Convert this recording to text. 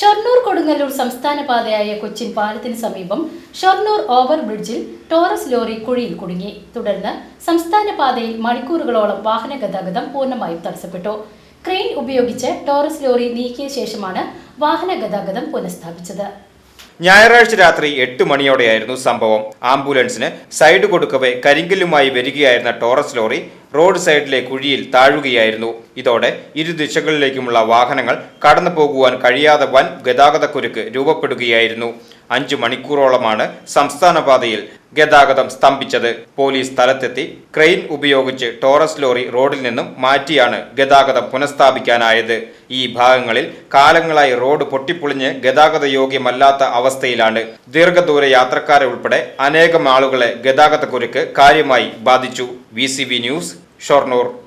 Shoranur Kodungallur സംസ്ഥാന പാതയായ കൊച്ചിൻ പാലത്തിന് സമീപം ഷൊർണൂർ ഓവർ ബ്രിഡ്ജിൽ ടോറസ് ലോറി കുഴിയിൽ കുടുങ്ങി. തുടർന്ന് സംസ്ഥാന പാതയിൽ മണിക്കൂറുകളോളം വാഹന ഗതാഗതം പൂർണമായും തടസ്സപ്പെട്ടു. ക്രെയിൻ ഉപയോഗിച്ച് ടോറസ് ലോറി നീക്കിയ ശേഷമാണ് വാഹന ഗതാഗതം പുനഃസ്ഥാപിച്ചത്. ഞായറാഴ്ച രാത്രി എട്ട് മണിയോടെയായിരുന്നു സംഭവം. ആംബുലൻസിന് സൈഡ് കൊടുക്കവേ കരിങ്കല്ലുമായി വരികയായിരുന്ന ടോറസ് ലോറി റോഡ് സൈഡിലെ കുഴിയിൽ താഴുകയായിരുന്നു. ഇതോടെ ഇരു ദിശകളിലേക്കുമുള്ള വാഹനങ്ങൾ കടന്നു പോകുവാൻ കഴിയാതെ വൻ ഗതാഗതക്കുരുക്ക് രൂപപ്പെടുകയായിരുന്നു. അഞ്ചു മണിക്കൂറോളമാണ് സംസ്ഥാന പാതയിൽ ഗതാഗതം സ്തംഭിച്ചത്. പോലീസ് സ്ഥലത്തെത്തി. ക്രെയിൻ ഉപയോഗിച്ച് ടോറസ് ലോറി റോഡിൽ നിന്നും മാറ്റിയാണ് ഗതാഗതം പുനഃസ്ഥാപിക്കാനായത്. ഈ ഭാഗങ്ങളിൽ കാലങ്ങളായി റോഡ് പൊട്ടിപ്പൊളിഞ്ഞ് ഗതാഗത യോഗ്യമല്ലാത്ത അവസ്ഥയിലാണ്. ദീർഘദൂര യാത്രക്കാരെ ഉൾപ്പെടെ അനേകം ആളുകളെ ഗതാഗതക്കുരുക്ക് കാര്യമായി ബാധിച്ചു. V news Shoranur.